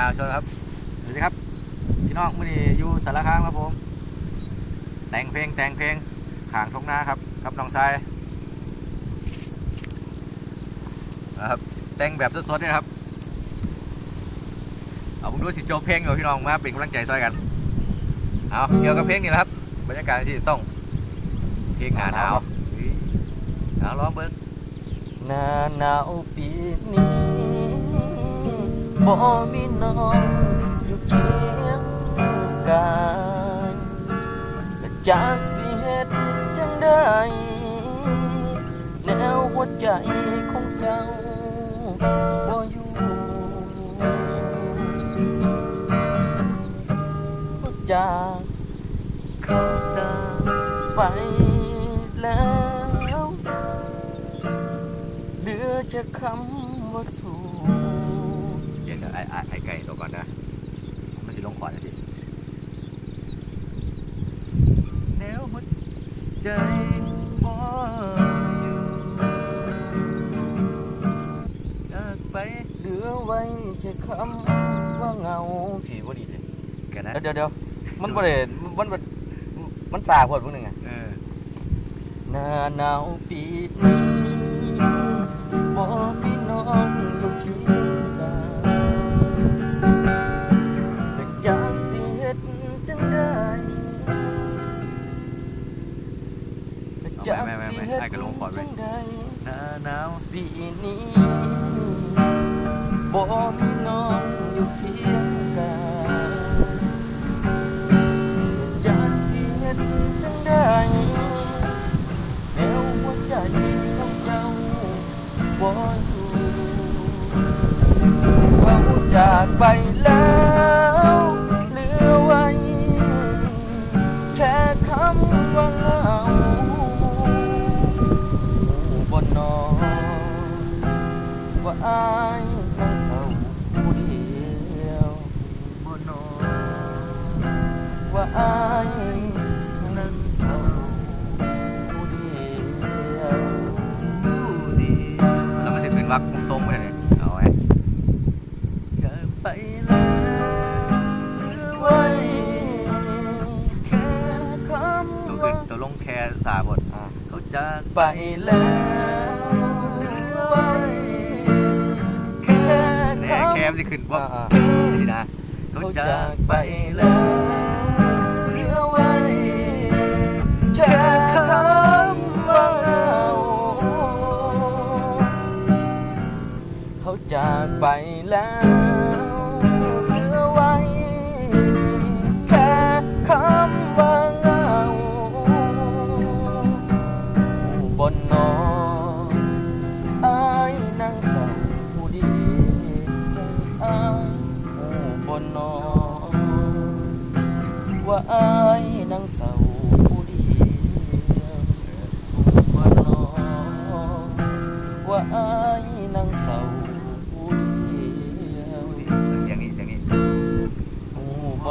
าชวนครับสวัสดีครับพี่น้องมื่อนี้อยู่สารคามครับผม แต่งเพลงแต่งเพลงขางทงนาครับกับน้องชายนะครับแต่งแบบสดๆนี่นะครับเอาผมดูสิโจเพลงอยู่พี่น้องมาเป็นกำลังใจซอยกันเอาเกี่ยวกับเพลงนี่แหละครับบรรยากาศที่ต้องเพลงหนาหนาวเอาร้องเบิ้งหนาหนาวปีนี้ บ่มีน้องอยู่เคียงกายและจากสิเฮ็ดจังได้แนวหัวใจของเจ้าบ่อยู่จากเขาจาไปแล้วเหลือจะคำว่าสู้ ไอ้ไอ้ไอ้ไก่ตัวก่อนนะมันสิลงขวานสิแนวหัวใจบ่อยู่จากไปเหลือไว้จะคำว่าเหงาผีบ่ดีเลยกันนะเดี๋ยวเดี๋ยวมันบ่ได้มันมันมันสาพวดพวกนึงไงเออหน้าหนาวปีนี้บ่มีน้องอยู่เคีย แต่อยากสิเฮ็ดจังได้หน้าหนาวปีนี้บ่มีน้องอยู่เคียงกายจะสิเฮ็ดจังใดแนวหัวใจของเจ้าบ่อยู่เว่าจากไปแล้ว วมันสิขึ้นวักมุมทรงไปไหนเอาไว้จากไปแล้วคือไว้แค่คตัวำว่าตัวลงแค่สาบทเขาจากไปแล้วไว้แค่แคำแคมสิขึ้นว่าอ่าสินะเขาเขาจาจากกไปแล้ว จากไปแล้วเหลือไว้ แค่คำว่าเงาบนนอนอายนั่งเศร้าผู้ดีใจอ้ายบนนอนว่าไอายนั่งเศร้า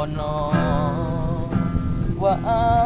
บนนอว่าอา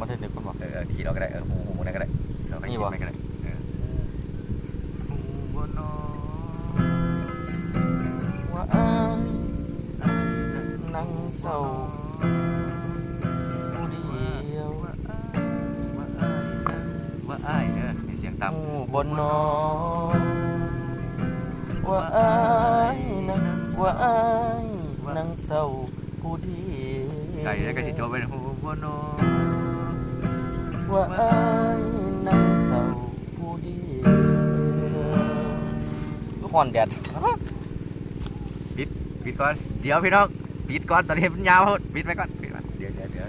มาเทศเด็กคนบอกเออเออขี่เราก็ได้เออหูหูนั่นก็ได้เราไปนี่ขี่วะไปก็ได้เออหูบนนอนว่าอายนั่งเศร้าผู้เดียวว่าอ้ายว่าอ้ายเนอะมีเสียงต่หูบนนอนว่าอายนั่งว่าอายนั่งเศร้าผู้เดียวำไก่แล้วก็สิโจเป็นหูบนนอน ว่าอายนั่งเศร้าผู้เดียวห่อนแดดปิดปิดก่อน เดี๋ยวพี่น้อง ปิดก่อน ตอนนี้มันยาว ปิดไปก่อน ปิดก่อน เดี๋ยวเดี๋ยวเดี๋ยว